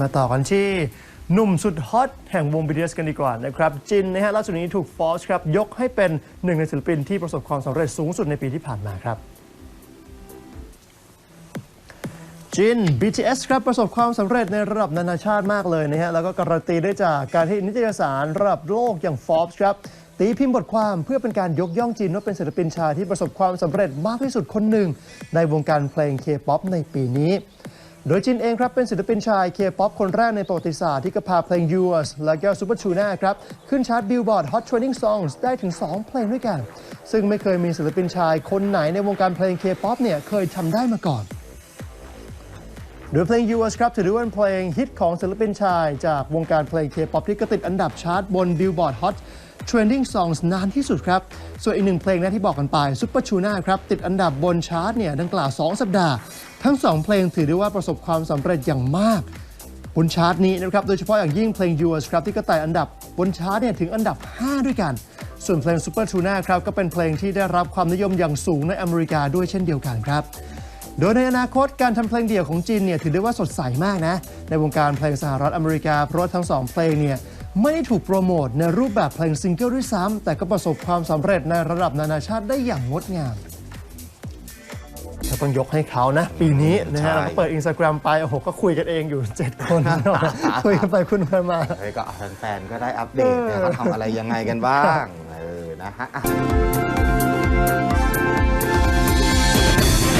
มาต่อกันที่หนุ่มสุดฮอตแห่งวง BTS กันดีกว่านะครับ จินนะฮะล่าสุดนี้ถูกฟอสครับยกให้เป็นหนึ่งในศิลปินที่ประสบความสำเร็จสูงสุดในปีที่ผ่านมาครับจิน BTS ครับประสบความสำเร็จในระดับนานาชาติมากเลยนะฮะแล้วก็การันตีได้จากการที่นิตยสารระดับโลกอย่าง Forbes ครับตีพิมพ์บทความเพื่อเป็นการยกย่องจินว่าเป็นศิลปินชายที่ประสบความสำเร็จมากที่สุดคนหนึ่ง ในวงการเพลง K-POP ในปีนี้ โดยจินเองครับเป็นศิลปินชาย K-POP คนแรกในประวัติศาสตร์ที่กระพาเพลง Yours และก็ Super Tuna ครับ ขึ้นชาร์ต Billboard Hot Trending Songs ได้ถึง 2 เพลงด้วยกัน ซึ่งไม่เคยมีศิลปินชายคนไหนในวงการเพลง K-POP เนี่ยเคยทำได้มาก่อน โดยเพลง Yours ครับถือว่าเป็นเพลงฮิตของศิลปินชายจากวงการเพลง K-POP ที่ก็ติดอันดับชาร์ตบน Billboard Hot Trending Songs นานที่สุดครับ ส่วนอีกหนึ่งเพลงนะที่บอกกันไป Super Tuna ครับติดอันดับบนชาร์ตเนี่ยดังกล่าว 2 สัปดาห์ ทั้ง 2 เพลงถือได้ว่าประสบความสำเร็จอย่างมาก บนชาร์ตนี้นะครับโดยเฉพาะอย่างยิ่งเพลง Yours ครับที่ก็ไต่อันดับบนชาร์ตเนี่ยถึงอันดับ 5 ด้วยกัน ส่วนเพลง Super Tuna ครับก็เป็นเพลงที่ได้รับความนิยมอย่างสูงในอเมริกาด้วยเช่นเดียวกันครับโดยในอนาคตการทำเพลงเดี่ยวของจินเนี่ยถือได้ว่าสดใสมากนะ ในวงการเพลงสหรัฐอเมริกา เพราะทั้งสองเพลงเนี่ยไม่ได้ถูกโปรโมทในรูปแบบเพลงซิงเกิลด้วยซ้ำแต่ก็ประสบความสำเร็จในระดับนานาชาติได้อย่างงดงาม ต้องยกให้เขานะ ปีนี้นะฮะใช่เราก็เปิดอินสตาแกรมไปโอ้โหก็คุยกันเองอยู่ 7 คนคุยกันไปคุยกันมาเฮ้ยก็แฟนๆก็ได้อัปเดตเนี่ยเขาทำอะไรยังไงกันบ้าง เออนะฮะอะ